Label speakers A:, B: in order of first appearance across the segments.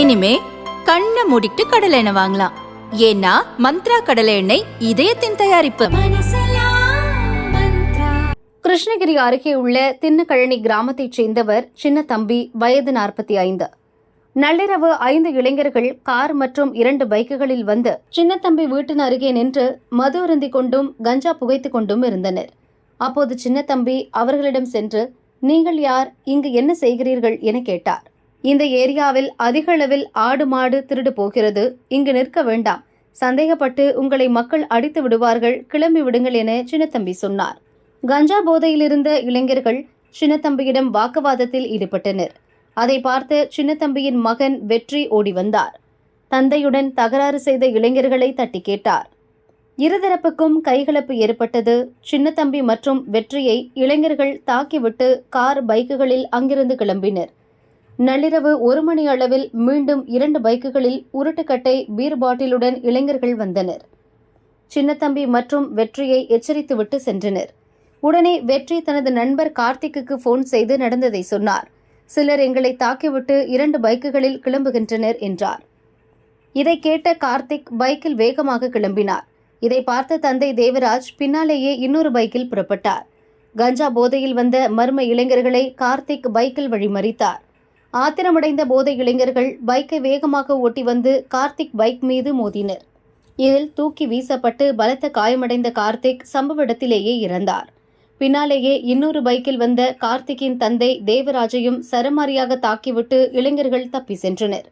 A: இனிமே கண்ணை மூடிட்டு கடலை எண்ணெய் வாங்கலாம். ஏன்னா மந்த்ரா கடலை எண்ணெய் இதயத்தின் தயாரிப்பு.
B: கிருஷ்ணகிரி அருகே உள்ள தின்னக்கழனி கிராமத்தைச் சேர்ந்தவர் சின்னத்தம்பி வயது நாற்பத்தி ஐந்து. நள்ளிரவு ஐந்து இளைஞர்கள் கார் மற்றும் இரண்டு பைக்குகளில் வந்து சின்னத்தம்பி வீட்டின் அருகே நின்று மது அருந்திக் கொண்டும் கஞ்சா புகைத்துக் கொண்டும் இருந்தனர். அப்போது சின்னத்தம்பி அவர்களிடம் சென்று நீங்கள் யார்? இங்கு என்ன செய்கிறீர்கள்? என கேட்டார். இந்த ஏரியாவில் அதிக அளவில் ஆடு மாடு திருடு போகிறது. இங்கு நிற்க வேண்டாம். சந்தேகப்பட்டு உங்களை மக்கள் அடித்து விடுவார்கள். கிளம்பி விடுங்கள் என சின்னத்தம்பி சொன்னார். கஞ்சா போதையிலிருந்த இளைஞர்கள் சின்னத்தம்பியிடம் வாக்குவாதத்தில் ஈடுபட்டனர். அதை பார்த்து சின்னத்தம்பியின் மகன் வெற்றி ஓடி வந்தார். தந்தையுடன் தகராறு செய்த இளைஞர்களை தட்டி கேட்டார். இருதரப்புக்கும் கைகலப்பு ஏற்பட்டது. சின்னத்தம்பி மற்றும் வெற்றியை இளைஞர்கள் தாக்கிவிட்டு கார் பைக்குகளில் அங்கிருந்து கிளம்பினர். நள்ளிரவு ஒரு மணி அளவில் மீண்டும் இரண்டு பைக்குகளில் உருட்டுக்கட்டை பீர் பாட்டிலுடன் இளைஞர்கள் வந்தனர். சின்னத்தம்பி மற்றும் வெற்றியை எச்சரித்துவிட்டு சென்றனர். உடனே வெற்றி தனது நண்பர் கார்த்திக்குக்கு போன் செய்து நடந்ததை சொன்னார். சிலர் எங்களை தாக்கிவிட்டு இரண்டு பைக்குகளில் கிளம்புகின்றனர் என்றார். இதை கேட்ட கார்த்திக் பைக்கில் வேகமாக கிளம்பினார். இதை பார்த்த தந்தை தேவராஜ் பின்னாலேயே இன்னொரு பைக்கில் புறப்பட்டார். கஞ்சா போதையில் வந்த மர்ம இளைஞர்களை கார்த்திக் பைக்கில் வழிமறித்தார். ஆத்திரமடைந்த போதை இளைஞர்கள் பைக்கை வேகமாக ஓட்டி வந்து கார்த்திக் பைக் மீது மோதினர். இதில் தூக்கி வீசப்பட்டு பலத்த காயமடைந்த கார்த்திக் சம்பவ இடத்திலேயே இறந்தார். பின்னாலேயே இன்னொரு பைக்கில் வந்த கார்த்திக்கின் தந்தை தேவராஜையும் சரமாரியாக தாக்கிவிட்டு இளைஞர்கள் தப்பி சென்றனர்.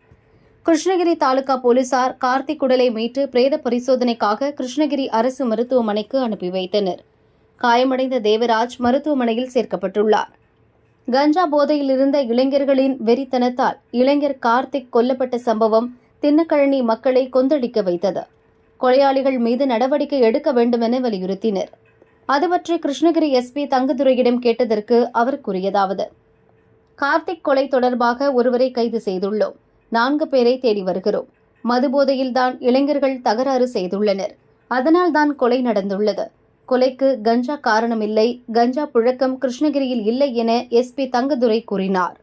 B: கிருஷ்ணகிரி தாலுகா போலீசார் கார்த்திக் உடலை மீட்டு பிரேத பரிசோதனைக்காக கிருஷ்ணகிரி அரசு மருத்துவமனைக்கு அனுப்பி வைத்தனர். காயமடைந்த தேவராஜ் மருத்துவமனையில் சேர்க்கப்பட்டுள்ளார். கஞ்சா போதையில் இருந்த இளைஞர்களின் வெறித்தனத்தால் இளைஞர் கார்த்திக் கொல்லப்பட்ட சம்பவம் தின்னக்கழனி மக்களை கொந்தளிக்க வைத்தது. கொலையாளிகள் மீது நடவடிக்கை எடுக்க வேண்டுமென வலியுறுத்தினர். அது பற்றி கிருஷ்ணகிரி எஸ்பி தங்கதுரையிடம் கேட்டதற்கு அவர் கூறியதாவது கார்த்திக் கொலை தொடர்பாக ஒருவரை கைது செய்துள்ளோம். நான்கு பேரை தேடி வருகிறோம். மதுபோதையில்தான் இளைஞர்கள் தகராறு செய்துள்ளனர். அதனால்தான் கொலை நடந்துள்ளது. கொலைக்கு கஞ்சா காரணமில்லை கஞ்சா புழக்கம் கிருஷ்ணகிரியில் இல்லை என எஸ்பி தங்கதுரை கூறினார்.